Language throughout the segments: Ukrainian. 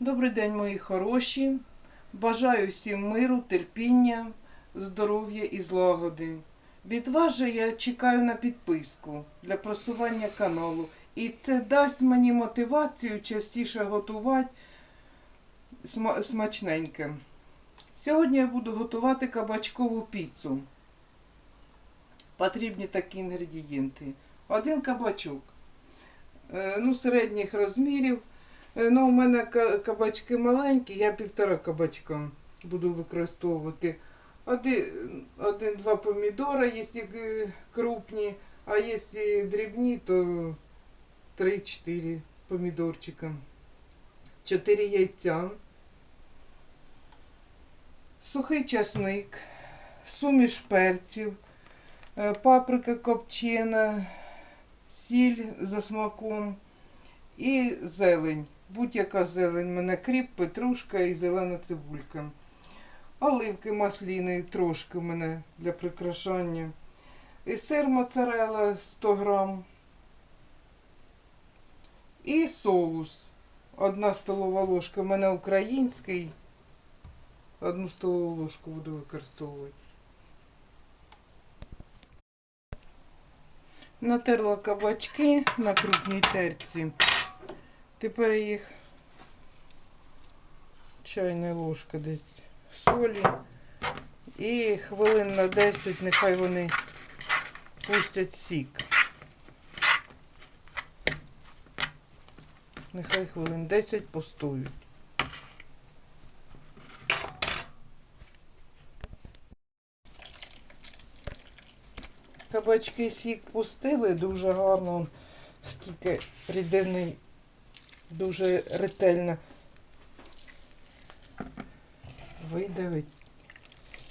Добрий день, мої хороші. Бажаю всім миру, терпіння, здоров'я і злагоди. Від вас же я чекаю на підписку для просування каналу. І це дасть мені мотивацію частіше готувати сма- смачненьке. Сьогодні я буду готувати кабачкову піцу. Потрібні такі інгредієнти. Один кабачок. Е, Ну, середніх розмірів. Е, Ну, у мене кабачки маленькі, я півтора кабачка буду використовувати. Один- Один-два помідора, якщо е, крупні, а якщо дрібні, то 3-4 помідорчика. 4 яйця. Сухий часник, суміш перців, е, паприка копчена, сіль за смаком і зелень. Будь-яка зелень. У мене кріп, петрушка і зелена цибулька. Оливки масліни трошки в мене для прикрашання. І сир моцарелла 100 грам. І соус. Одна столова ложка. У мене український. Одну столову ложку буду використовувати. Натерла кабачки на крупній терці. Тепер їх чайна ложка десь солі. І хвилин на 10 нехай вони пустять сік. Нехай хвилин 10 постоють. Кабачки сік пустили дуже гарно, скільки рідини дуже ретельно видавить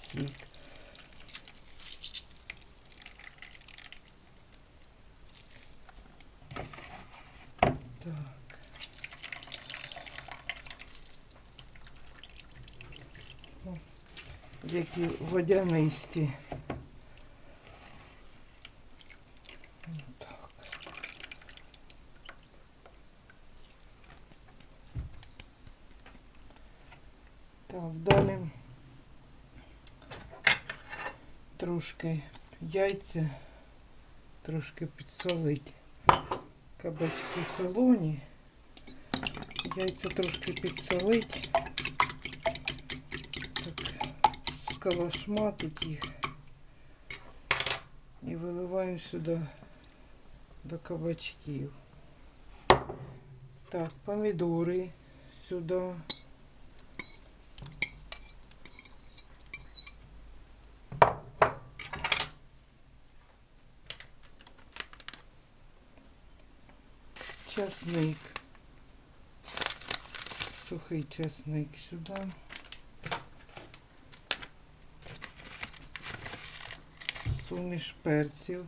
сік. Так. О, Які водянисті. Так, далі трошки яйця, трошки підсолить. Кабачки солоні. Яйця трошки підсолить. Так, скалашматить їх. І виливаємо сюди до кабачків. Так, помідори сюди. Часник. Сухий часник сюди. Суміш перців.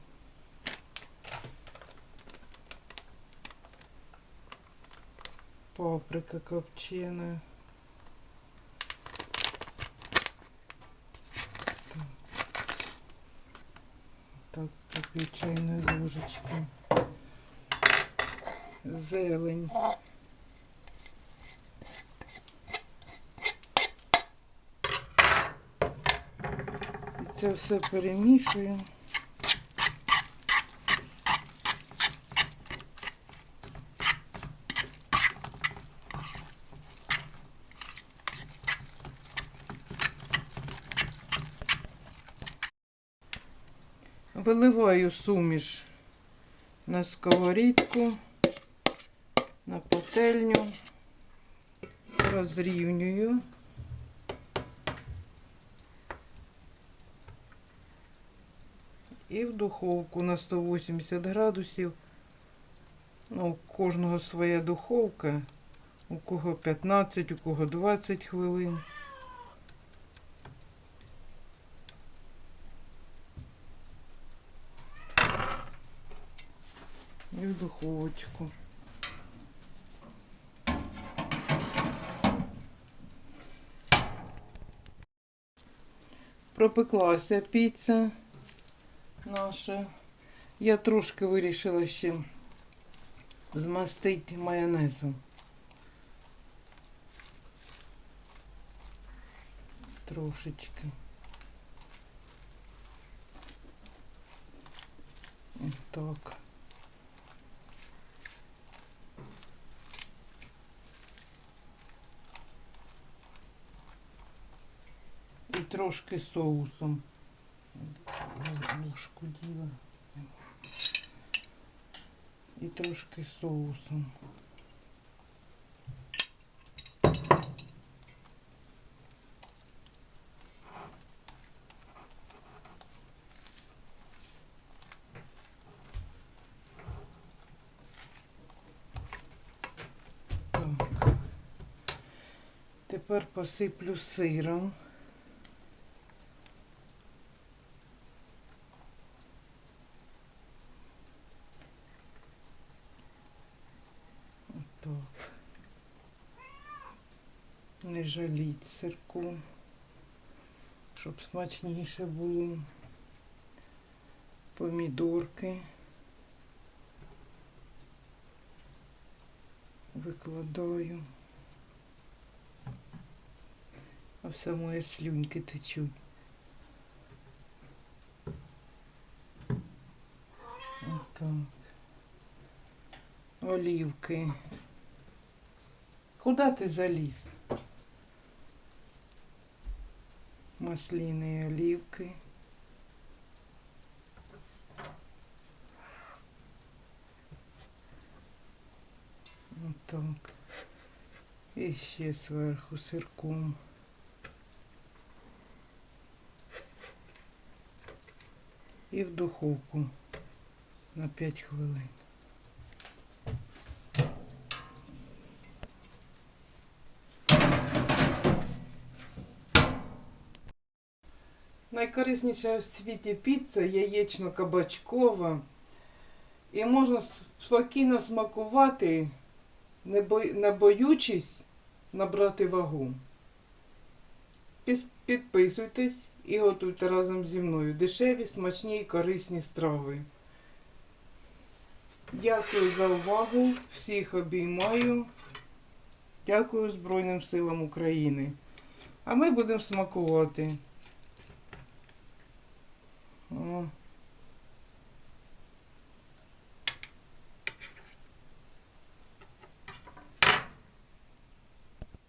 Паприка копчена. Так, по пів чайної ложечки. Зелень. І це все перемішую. Виливаю суміш на сковорідку, на пательню, розрівнюю. І в духовку на 180 градусів. Ну, у кожного своя духовка. У кого 15, у кого 20 хвилин. І в духовочку. пропеклася піца наша. Я трошки вирішила ще змастити майонезом. Трошечки. Отак. Трошки соусом. Ложку діла. І трошки соусом. Так. Тепер посиплю сиром. Отак. Не жаліть сирку, щоб смачніше було. Помідорки. Викладаю. А все мої слюньки течуть. Отак. Олівки. Куда ти заліз? Масліни олівки. Отак. І ще зверху сирком. І в духовку на 5 хвилин. Найкорисніша в світі піца яєчно-кабачкова. І можна спокійно смакувати, не, бой, не боючись набрати вагу. Підписуйтесь і готуйте разом зі мною дешеві, смачні і корисні страви. Дякую за увагу. Всіх обіймаю. Дякую Збройним силам України. А ми будемо смакувати. О.